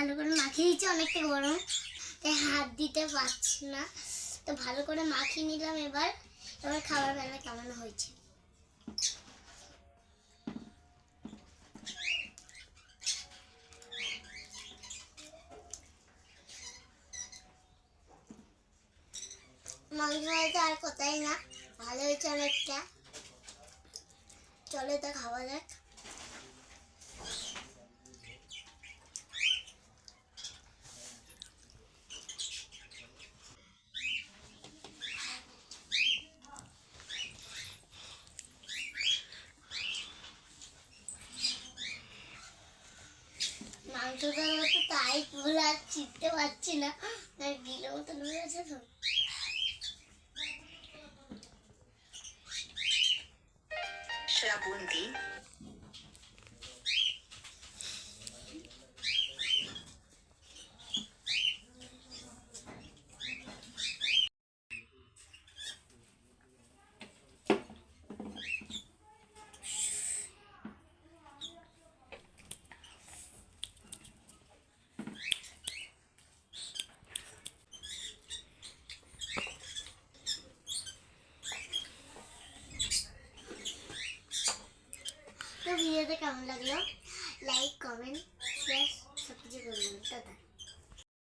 ভালো করে মাখিয়ে দিচ্ছে অনেকটা গরম। তাই হাত দিতে পারছি না। তো ভালো করে মাখিয়ে নিলাম এবার। এবার খাবার বেলা কেমন হয়েছে? মাংস হয়তো আর কোথায় না, ভালো হয়েছে অনেকটা। চলে তা খাওয়া যাক। মাংসটা মতো তাই পুরো আর চিনতে পারছি না। আর গিলো মতো হয়ে গেছে তো। শ্রাবন্তী वीडियो तो कम लगे लाइक कमेंट